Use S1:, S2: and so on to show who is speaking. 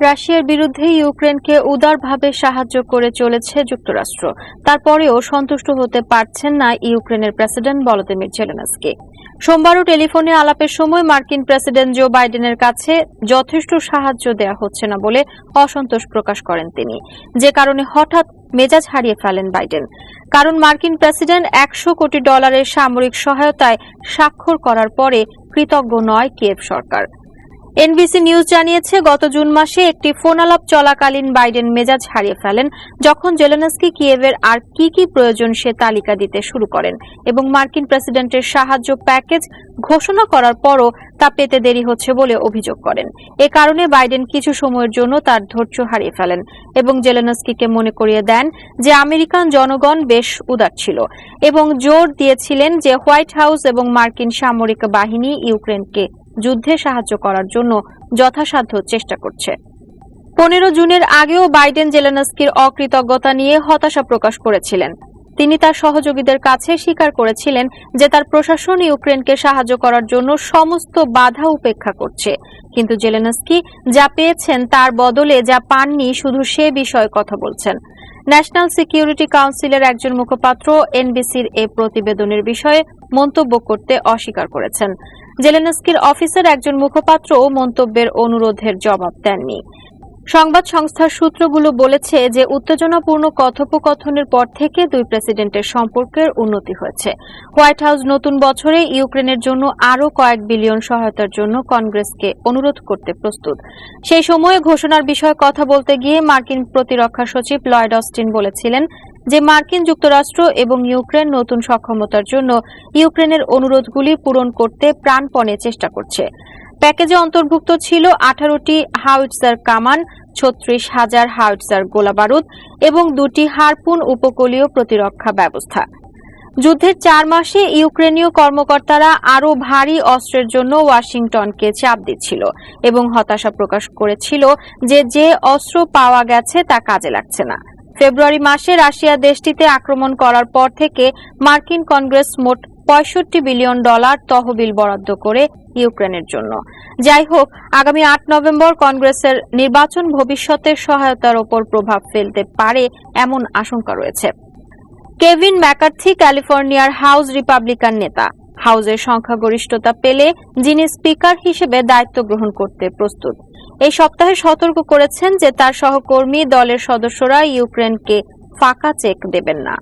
S1: রাশিয়ার বিরুদ্ধে ইউক্রেনকে উদারভাবে সাহায্য করে চলেছে যুক্তরাষ্ট্র। তারপরেও সন্তুষ্ট হতে পারছেন না ইউক্রেনের প্রেসিডেন্ট ভলোদিমির জেলেনস্কি। সোমবারও টেলিফোনে আলাপের সময় মার্কিন প্রেসিডেন্ট জো বাইডেনের কাছে যথেষ্ট সাহায্য দেয়া হচ্ছে না বলে অসন্তোষ প্রকাশ করেন তিনি। যে কারণে হঠাৎ মেজাজ হারিয়ে ফেলেন বাইডেন। কারণ মার্কিন প্রেসিডেন্ট একশো কোটি ডলারের সামরিক সহায়তায় স্বাক্ষর করার পরে কৃতজ্ঞ নয় কিয়েভ সরকার। এনবিসি নিউজ জানিয়েছে, গত জুন মাসে একটি ফোন আলাপ চলাকালীন বাইডেন মেজাজ হারিয়ে ফেলেন, যখন জেলেনস্কি কিয়েভের আর কি কি প্রয়োজন সে তালিকা দিতে শুরু করেন এবং মার্কিন প্রেসিডেন্টের সাহায্য প্যাকেজ ঘোষণা করার পরও তা পেতে দেরি হচ্ছে বলে অভিযোগ করেন। এ কারণে বাইডেন কিছু সময়ের জন্য তার ধৈর্য হারিয়ে ফেলেন এবং জেলেনস্কিকে মনে করিয়ে দেন যে আমেরিকান জনগণ বেশ উদার ছিল এবং জোর দিয়েছিলেন যে হোয়াইট হাউস এবং মার্কিন সামরিক বাহিনী ইউক্রেনকে যুদ্ধে সাহায্য করার জন্য যথাসাধ্য চেষ্টা করছে। পনেরো জুনের আগেও বাইডেন জেলেনস্কির অকৃতজ্ঞতা নিয়ে হতাশা প্রকাশ করেছিলেন। তিনি তার সহযোগীদের কাছে স্বীকার করেছিলেন যে তার প্রশাসন ইউক্রেনকে সাহায্য করার জন্য সমস্ত বাধা উপেক্ষা করছে। কিন্তু জেলেনস্কি যা পেয়েছেন তার বদলে যা পাননি শুধু সে বিষয়ে কথা বলছেন। ন্যাশনাল সিকিউরিটি কাউন্সিলের একজন মুখপাত্র এনবিসির এ প্রতিবেদনের বিষয়ে মন্তব্য করতে অস্বীকার করেছেন। জেলেনস্কির অফিসের একজন মুখপাত্রও মন্তব্যের অনুরোধের জবাব দেননি। সংবাদ সংস্থার সূত্রগুলো বলেছে যে উত্তেজনাপূর্ণ কথোপকথনের পর থেকে দুই প্রেসিডেন্টের সম্পর্কের উন্নতি হয়েছে। হোয়াইট হাউস নতুন বছরে ইউক্রেনের জন্য আরও কয়েক বিলিয়ন সহায়তার জন্য কংগ্রেসকে অনুরোধ করতে প্রস্তুত। সেই সময়ে ঘোষণার বিষয়ে কথা বলতে গিয়ে মার্কিন প্রতিরক্ষা সচিব লয়েড অস্টিন বলেছিলেন যে মার্কিন যুক্তরাষ্ট্র এবং ইউক্রেন নতুন সক্ষমতার জন্য ইউক্রেনের অনুরোধগুলি পূরণ করতে প্রাণপণে চেষ্টা করছে। প্যাকেজে অন্তর্ভুক্ত ছিল আঠারোটি হাউইটজার কামান, ছত্রিশ হাজার হাউইটজার গোলাবারুদ এবং দুটি হারপুন উপকূলীয় প্রতিরক্ষা ব্যবস্থা। যুদ্ধের চার মাসে ইউক্রেনীয় কর্মকর্তারা আরও ভারী অস্ত্রের জন্য ওয়াশিংটনকে চাপ দিচ্ছিল এবং হতাশা প্রকাশ করেছিল যে যে অস্ত্র পাওয়া গেছে তা কাজে লাগছে না। ফেব্রুয়ারি মাসে রাশিয়া দেশটিতে আক্রমণ করার পর থেকে মার্কিন কংগ্রেস মোট পঁয়ষট্টি বিলিয়ন ডলার তহবিল বরাদ্দ করে ইউক্রেনের জন্য। যাই হোক, আগামী আট নভেম্বর কংগ্রেসের নির্বাচন ভবিষ্যতের সহায়তার ওপর প্রভাব ফেলতে পারে এমন আশঙ্কা রয়েছে। কেভিন ম্যাকার্থি, ক্যালিফোর্নিয়ার হাউস রিপাবলিকান নেতা। হাউসের সংখ্যাগরিষ্ঠতা পেলে যিনি স্পিকার হিসেবে দায়িত্ব গ্রহণ করতে প্রস্তুত। এই সপ্তাহে সতর্ক করেছেন যে তার সহকর্মী, দলের সদস্যরা ইউক্রেনকে ফাঁকা চেক দেবেন না।